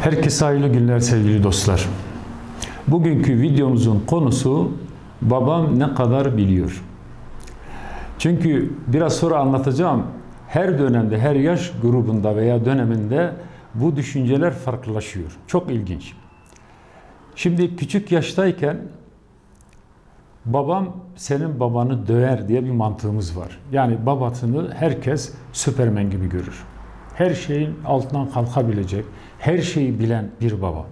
Herkese hayırlı günler sevgili dostlar. Bugünkü videomuzun konusu babam ne kadar biliyor. Çünkü biraz sonra anlatacağım her dönemde, her yaş grubunda veya döneminde bu düşünceler farklılaşıyor. Çok ilginç. Şimdi küçük yaştayken babam senin babanı döver diye bir mantığımız var. Yani babasını herkes süpermen gibi görür. Her şeyin altından kalkabilecek, her şeyi bilen bir baba.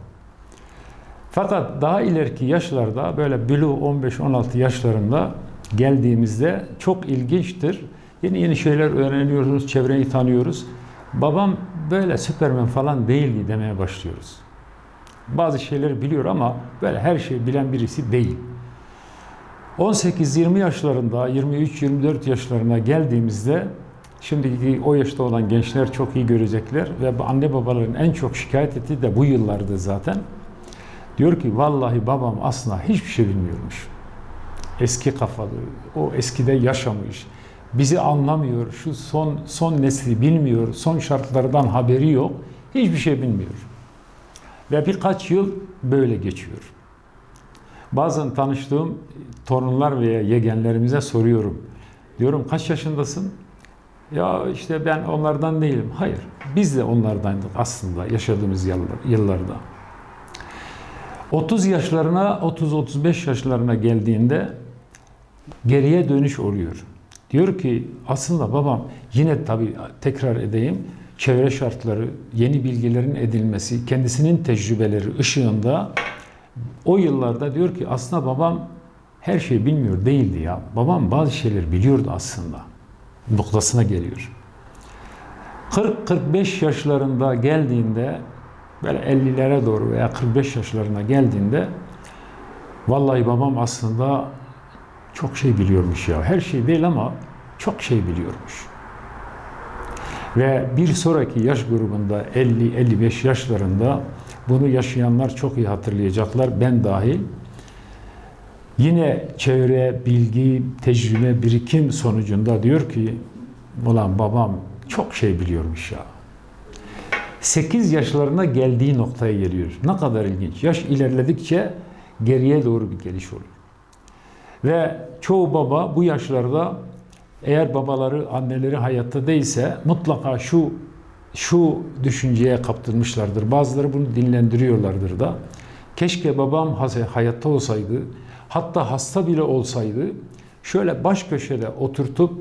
Fakat daha ileriki yaşlarda böyle bülü 15-16 yaşlarında geldiğimizde çok ilginçtir. Yeni yeni şeyler öğreniyoruz, çevreyi tanıyoruz. Babam böyle süpermen falan değildi demeye başlıyoruz. Bazı şeyleri biliyor ama böyle her şeyi bilen birisi değil. 18-20 yaşlarında, 23-24 yaşlarına geldiğimizde şimdiki o yaşta olan gençler çok iyi görecekler ve anne babaların en çok şikayet ettiği de bu yıllardı zaten. Diyor ki vallahi babam aslında hiçbir şey bilmiyormuş. Eski kafalı, o eskide yaşamış, bizi anlamıyor, şu son son nesli bilmiyor, son şartlardan haberi yok, hiçbir şey bilmiyor. Ve birkaç yıl böyle geçiyor. Bazen tanıştığım torunlar veya yegenlerimize soruyorum. Diyorum kaç yaşındasın? Ya işte ben onlardan değilim. Hayır. Biz de onlardandık aslında yaşadığımız yıllarda. 30 yaşlarına, 30-35 yaşlarına geldiğinde geriye dönüş oluyor. Diyor ki aslında babam yine tabii tekrar edeyim çevre şartları, yeni bilgilerin edilmesi, kendisinin tecrübeleri ışığında o yıllarda diyor ki aslında babam her şeyi bilmiyor değildi ya. Babam bazı şeyler biliyordu aslında. Noktasına geliyor. 40-45 yaşlarında geldiğinde böyle 50'lere doğru veya 45 yaşlarına geldiğinde vallahi babam aslında çok şey biliyormuş ya. Her şey değil ama çok şey biliyormuş. Ve bir sonraki yaş grubunda 50-55 yaşlarında bunu yaşayanlar çok iyi hatırlayacaklar, ben dahil. Yine çevre, bilgi, tecrübe, birikim sonucunda diyor ki, ulan babam çok şey biliyormuş ya. 8 yaşlarına geldiği noktaya geliyor. Ne kadar ilginç. Yaş ilerledikçe geriye doğru bir geliş oluyor. Ve çoğu baba bu yaşlarda eğer babaları, anneleri hayatta değilse mutlaka şu şu düşünceye kaptırmışlardır. Bazıları bunu dinlendiriyorlardır da. Keşke babam hayatta olsaydı, hatta hasta bile olsaydı şöyle baş köşede oturtup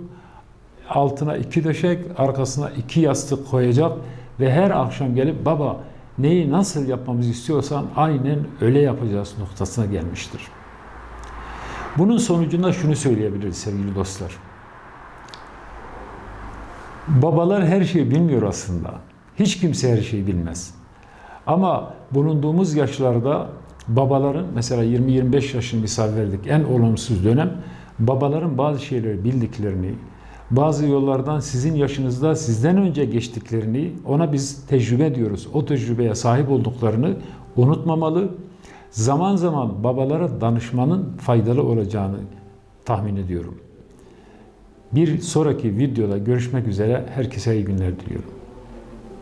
altına iki döşek, arkasına iki yastık koyacak ve her akşam gelip baba neyi nasıl yapmamızı istiyorsan aynen öyle yapacağız noktasına gelmiştir. Bunun sonucunda şunu söyleyebiliriz sevgili dostlar. Babalar her şeyi bilmiyor aslında. Hiç kimse her şeyi bilmez. Ama bulunduğumuz yaşlarda babaların mesela 20-25 yaşını misal verdik en olumsuz dönem babaların bazı şeyleri bildiklerini, bazı yollardan sizin yaşınızda sizden önce geçtiklerini ona biz tecrübe diyoruz. O tecrübeye sahip olduklarını unutmamalı. Zaman zaman babalara danışmanın faydalı olacağını tahmin ediyorum. Bir sonraki videoda görüşmek üzere. Herkese iyi günler diliyorum.